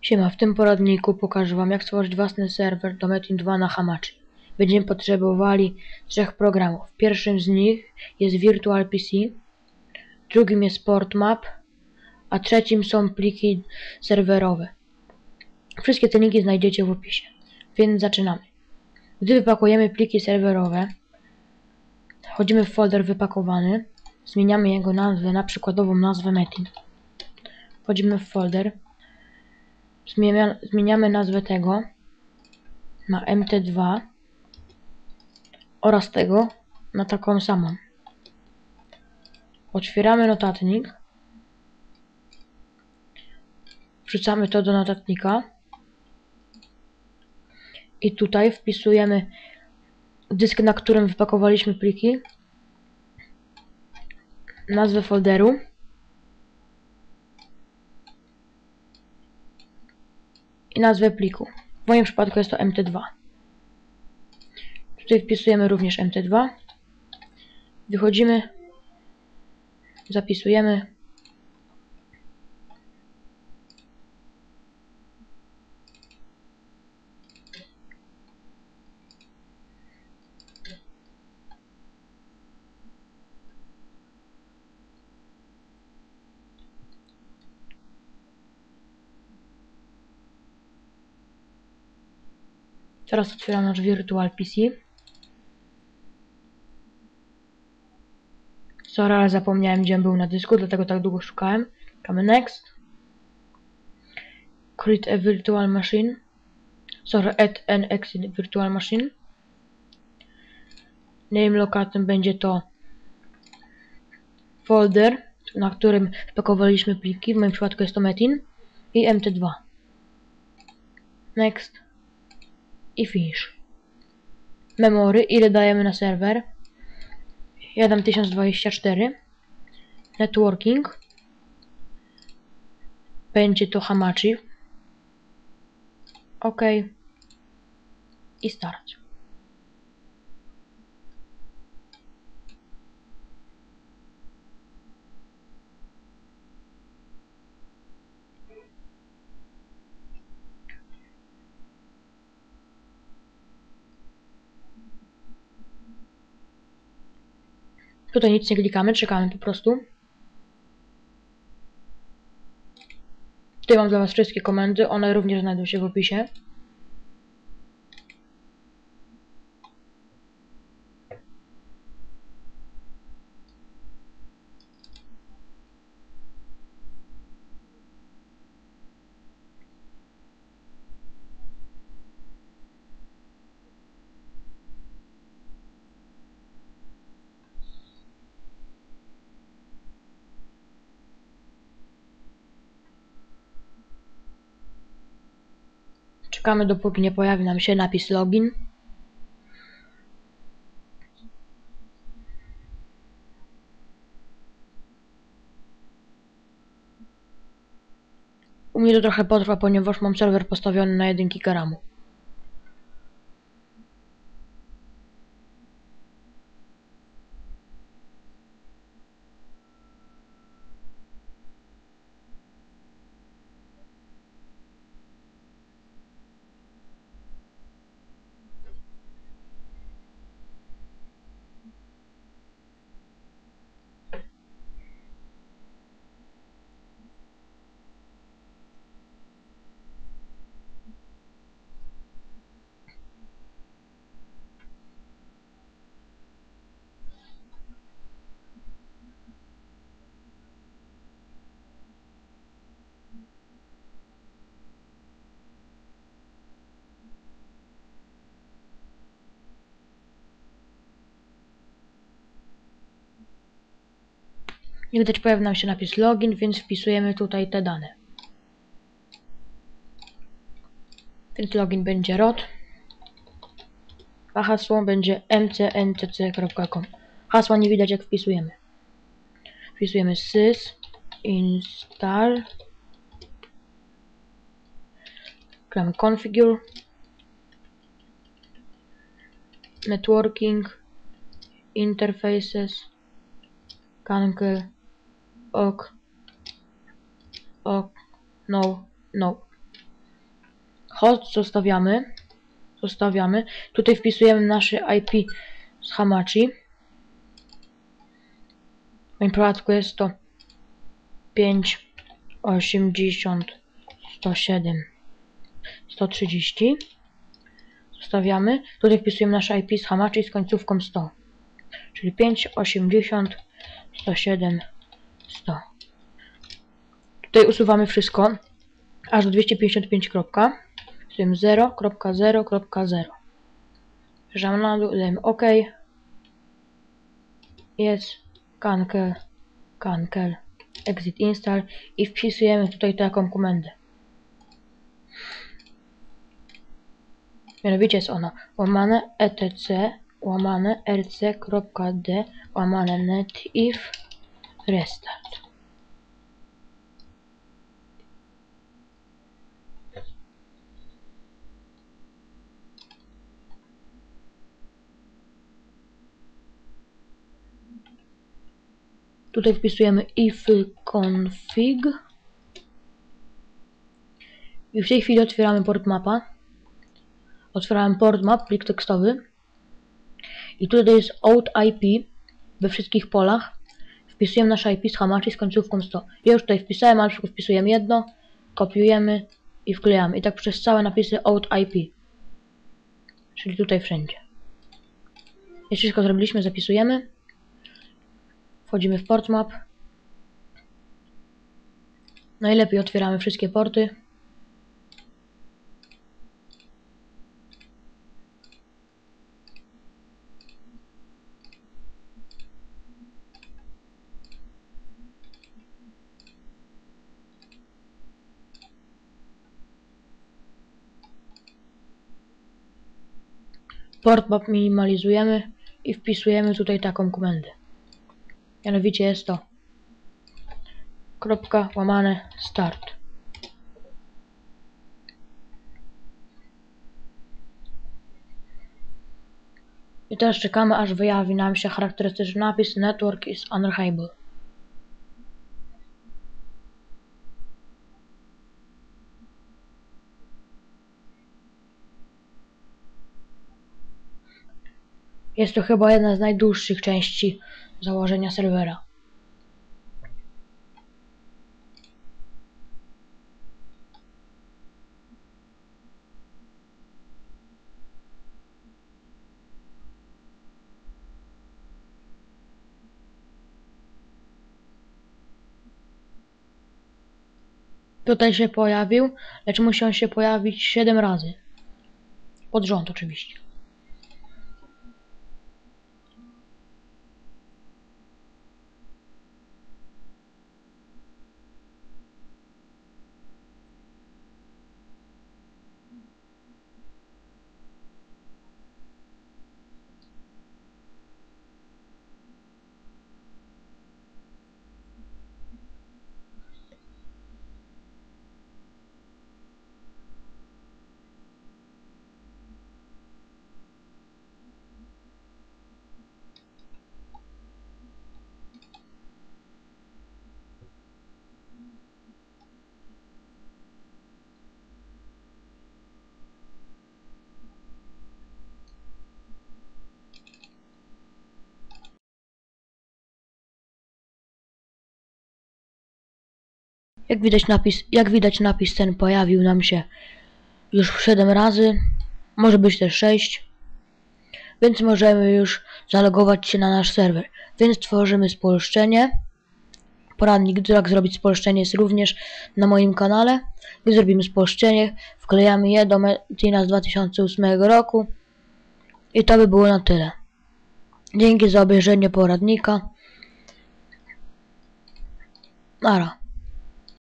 Siema, w tym poradniku pokażę Wam jak stworzyć własny serwer do Metin 2 na Hamachi. Będziemy potrzebowali trzech programów. Pierwszym z nich jest Virtual PC, drugim jest PortMap, a trzecim są pliki serwerowe. Wszystkie te linki znajdziecie w opisie, więc zaczynamy. Gdy wypakujemy pliki serwerowe, wchodzimy w folder wypakowany, zmieniamy jego nazwę na przykładową nazwę Metin. Wchodzimy w folder, Zmienia, zmieniamy nazwę tego na MT2 oraz tego na taką samą. Otwieramy notatnik. Wrzucamy to do notatnika. I tutaj wpisujemy dysk, na którym wypakowaliśmy pliki. Nazwę folderu. I nazwę pliku. W moim przypadku jest to MT2. Tutaj wpisujemy również MT2. Wychodzimy, zapisujemy. Teraz otwieram nasz Virtual PC. Sorry, ale zapomniałem gdzie był na dysku, dlatego tak długo szukałem. Klikamy Next. Create a Virtual Machine. Sorry, add an exit Virtual Machine. Name locatem będzie to folder, na którym wpakowaliśmy pliki. W moim przypadku jest to Metin i MT2. Next i finish. Memory, ile dajemy na serwer? Ja dam 1024. Networking. Będzie to Hamachi. OK. I start. Tutaj nic nie klikamy, czekamy po prostu. Tutaj mam dla Was wszystkie komendy, one również znajdą się w opisie. Czekamy dopóki nie pojawi nam się napis login. U mnie to trochę potrwa, ponieważ mam serwer postawiony na 1 giga Jak widać pojawi nam się napis login, więc wpisujemy tutaj te dane. Więc login będzie rot, a hasło będzie mcntc.com. Hasła nie widać jak wpisujemy. Wpisujemy sys install klikamy configure networking interfaces cancel ok ok no no Host zostawiamy. Zostawiamy. Tutaj wpisujemy nasze IP z Hamachi. W moim przypadku jest to 5, 80, 107, 130. Zostawiamy. Tutaj wpisujemy nasze IP z Hamachi z końcówką 100. Czyli 5, 80, 107, 100. Tutaj usuwamy wszystko aż do 255 kropka. Wpisujemy 0.0.0. Wjeżdżamy na dół, OK. Jest cancel, cancel, exit install i wpisujemy tutaj taką komendę. Mianowicie jest ona łamane etc łamane rc.d łamane netif restart. Tutaj wpisujemy if config i w tej chwili otwieramy port mapa. Otwierałem port map, plik tekstowy i tutaj jest out IP we wszystkich polach. Wpisujemy nasze IP z Hamachi z końcówką 100. Ja już tutaj wpisałem, ale tylko wpisujemy jedno, kopiujemy i wklejamy. I tak przez całe napisy out IP. Czyli tutaj wszędzie. Jeśli wszystko zrobiliśmy, zapisujemy. Wchodzimy w port map. Najlepiej otwieramy wszystkie porty. Port map minimalizujemy i wpisujemy tutaj taką komendę. Mianowicie jest to kropka łamane start. I teraz czekamy aż wyjawi nam się charakterystyczny napis Network is unreachable. Jest to chyba jedna z najdłuższych części założenia serwera. Tutaj się pojawił, lecz musiał się pojawić 7 razy. Pod rząd oczywiście. Jak widać napis, jak widać napis ten pojawił nam się już 7 razy, może być też 6. Więc możemy już zalogować się na nasz serwer. Więc tworzymy spolszczenie. Poradnik jak zrobić spolszczenie jest również na moim kanale. Gdy zrobimy spolszczenie, wklejamy je do Metina z 2008 roku. I to by było na tyle. Dzięki za obejrzenie poradnika. Nara.